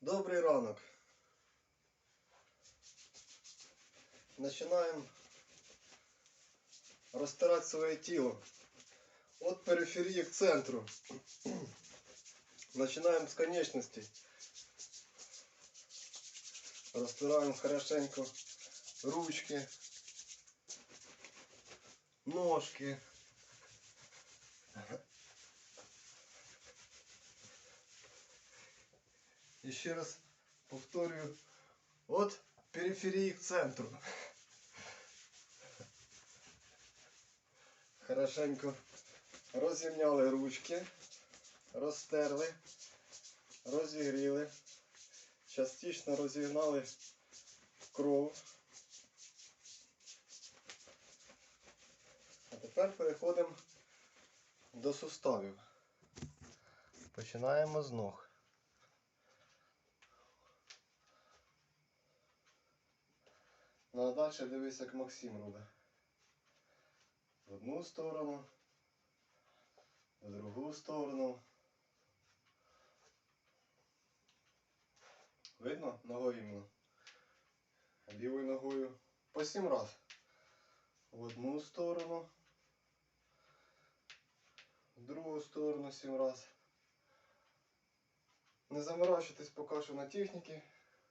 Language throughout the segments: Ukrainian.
Добрий ранок. Починаємо розтирати своє тіло. От периферії к центру. Починаємо з конечностей. Розтираємо хорошенько ручки, ножки. І ще раз повторюю, от периферії к центру. Хорошенько розімняли ручки, розтерли, розігріли, частично розігнали кров. А тепер переходимо до суставів. Починаємо з ног. Ну а далі дивись, як Максим робить. В одну сторону, в другу сторону. Видно? Ногою іменно. Лівою ногою по сім раз. В одну сторону. В другу сторону сім раз. Не заморачуйтесь поки що на техніці.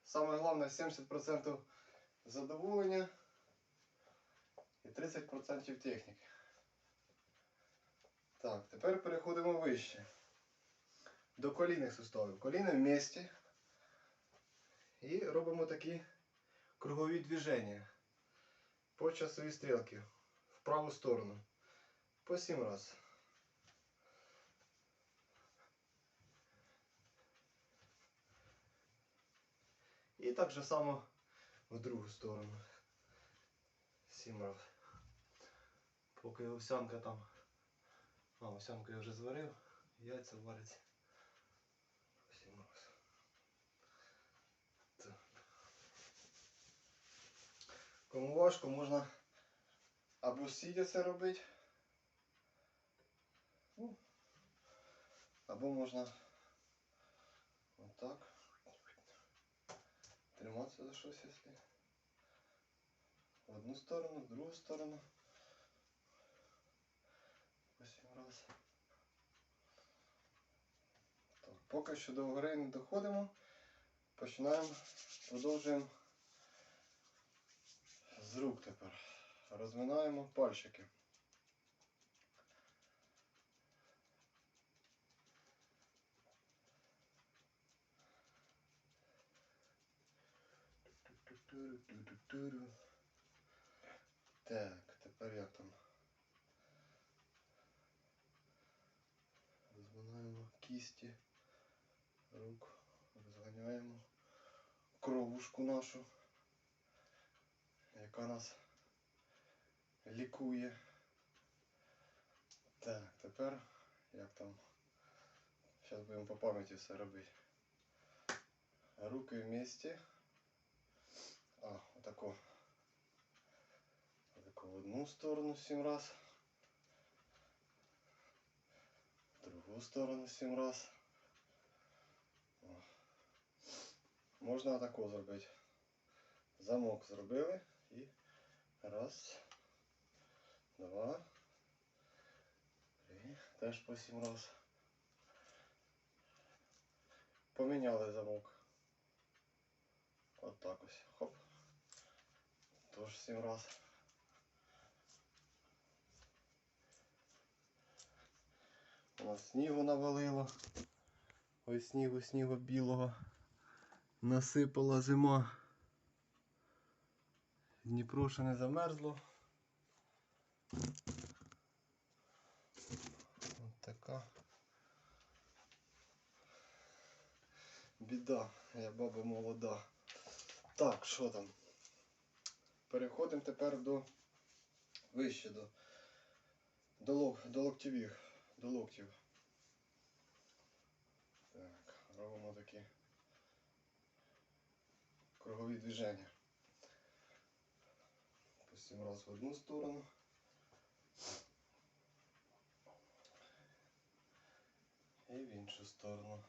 Саме головне 70% задоволення і 30% техніки. Так, тепер переходимо вище. До колінних суставів. Коліна в місті. І робимо такі кругові движення по часовій стрілці в праву сторону. По 7 раз. І так же само в другу сторону. Сім раз. Поки овсянка там. А, овсянку я вже зварив, яйця варяться. Сім раз. Так. Кому важко, можна або сидя це робити. Ну, або можна отак. Триматися за щось, якщо. В одну сторону, в другу сторону. Восім раз. Так, поки що до гори не доходимо. Починаємо, продовжуємо з рук тепер. Розминаємо пальчики. Так, тепер як там? Розминаємо кісті рук, розганяємо кровушку нашу, яка нас лікує. Так, тепер як там? Зараз будемо по пам'яті все робити. Руки вместе. А, отако. Отако в одну сторону сім раз. В другу сторону сім раз. О. Можна отако зробити. Замок зробили і раз, два, три, теж по сім раз. Поміняли замок. От так ось. Хоп. Тож сім раз. У нас снігу навалило. Ой снігу, снігу білого. Насипала зима. Дніпро ще не замерзло. От така. Біда, я баба молода. Так, що там? Переходимо тепер до вище до, до, лок, до локтєвих, до локтів. Так, робимо такі кругові движення. Пустимо раз в одну сторону. І в іншу сторону.